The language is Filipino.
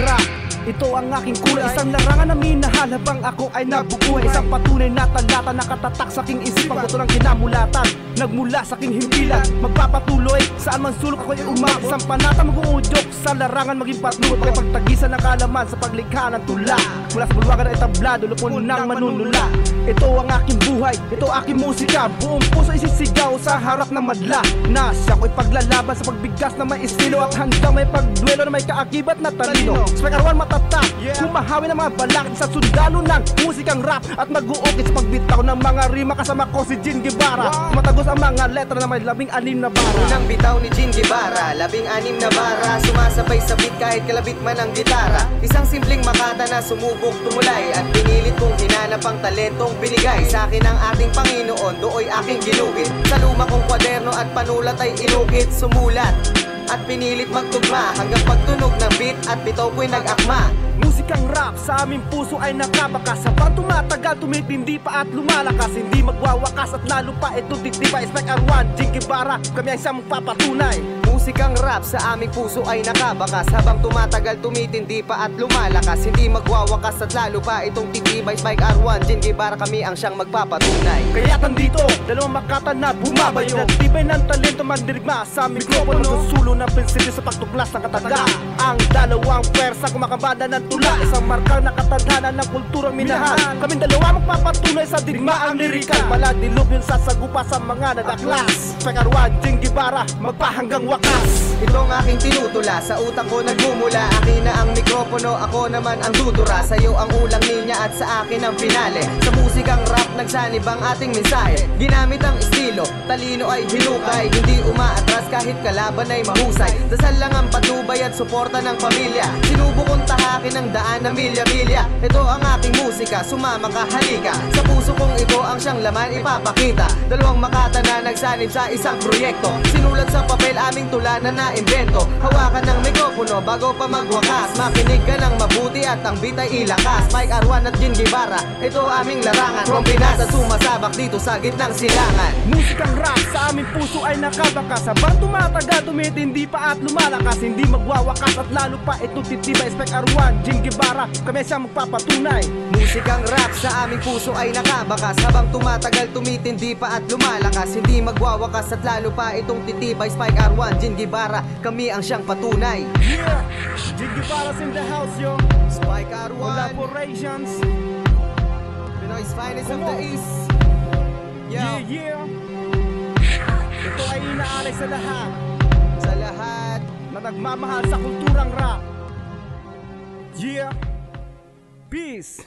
rap. Ito ang aking kulay. Isang larangan na minahal. Habang ako ay nabubuhay. Isang patunay na talata nakatatak sa aking isipan Ito ng kinamulatan, nagmula sa aking himpilan. Magpapatuloy, saan man sulok ako'y umak Isang panata mag-uudyok sa larangan maging patnubot. Pagpagtagisan ng kalaman sa paglikha ng tula. Mula sa bulwagan ay tablado, lupon ng manunula. Ito ang aking buhay, ito aking musika. Buong puso isisigaw sa harap ng madla. Na siya ko'y paglalaban sa pagbigkas na may estilo At hanggang may pagduelo na may kaakibat na talino. Spike Arwan matatak, humahawi ng mga balakid Sa sundalo ng musikang rap At mag-uukit sa pagbitaw ng mga rima Kasama ko si Jin Guevara. Matagos ang mga letra na may labing anim na bara. Unang bitaw ni Jin Guevara Labing anim na bara. Sumasabay sa beat kahit kalabit man ang gitara. Isang simpleng makata na sumubok tumulay At pinilit kong hinanap ang talentong binigay. Sa akin ang ating Panginoon Dooy aking ginugit. Sa luma kong kwaderno at panulat ay inukit Sumulat at pinilit magtugma Hanggang pagtunog ng beat at bitaw ko'y nag-akma. Musikang rap sa aming puso ay nakabakas Habang tumatagal, tumitindi pa at lumalakas. Hindi magwawakas at lalo pa ito titibay Spike R1, Jing Guevara, kami ang siyang magpapatunay Musikang rap sa aming puso ay nakabakas. Habang tumatagal tumitindi pa at lumalakas. Hindi magwawakas at lalo pa itong titibay. Spike R1, Jin Guevara kami ang siyang magpapatunay. Kaya dito, dalawang makata na bumabayo. Nagtibay ng talento mandirigma sa mikropono. Susulo ng prinsipyo sa pagtuklas ng kataga Ang dalawang pwersa kumakabada ng tula. Isang markang nakatadhana ng kulturang minahal. Kaming dalawa magpapatunay sa digmaang lirikal. Maladilog yung sasagupa sa mga nagaklas. Pekarwan, Jing Guevara, magpahanggang wakas Ito ang aking tinutula Sa utak ko nagmumula. Akin na ang mikropono Ako naman ang tutura Sa'yo ang ulang linya At sa akin ang finale. Sa musikang rap Nagsanib ang ating mensahe. Ginamit ang estilo Talino ay hinukay. Hindi umaatras kahit kalaban ay mahusay. Dasal lang ang patnubay at suporta ng pamilya. Sinubok kong tahakin ang daan ng milya-milya Ito ang aking musika Sumama ka halika. Sa puso kong ito ang siyang laman ipapakita. Dalawang makata na nagsanib sa isang proyekto. Sinulat sa papel aming tula na naimbento Hawakan ng mikropono bago pa magwakas. Makinig ka ng mabuti at ang beat ay ilakas. Mike Arwan at Jin Guevara. Ito aming larangan. From Pinas at sumasabak dito sa gitnang silangan. Musikang rap sa aming puso ay nakabakas Habang tumatagal, tumitindi pa at lumalakas. Hindi magwawakas at lalo pa ito titibay Spec R1, Jing Guevara, kami siyang magpapatunay. Musikang rap sa aming puso ay nakabakas. Habang tumatagal tumitindi pa at lumalakas. Hindi magwawakas at lalo pa itong titibay Spike R1, Jin Guevara. Kami ang siyang patunay. Yeah, Jing Guevara's in the house yo. Spike R1 Collaborations, Pinoy's finest of Come the on. East. Yeah. Yo, yeah. Ito ay inaalay sa lahat. Sa lahat. Na nagmamahal sa kulturang rap. Yeah, peace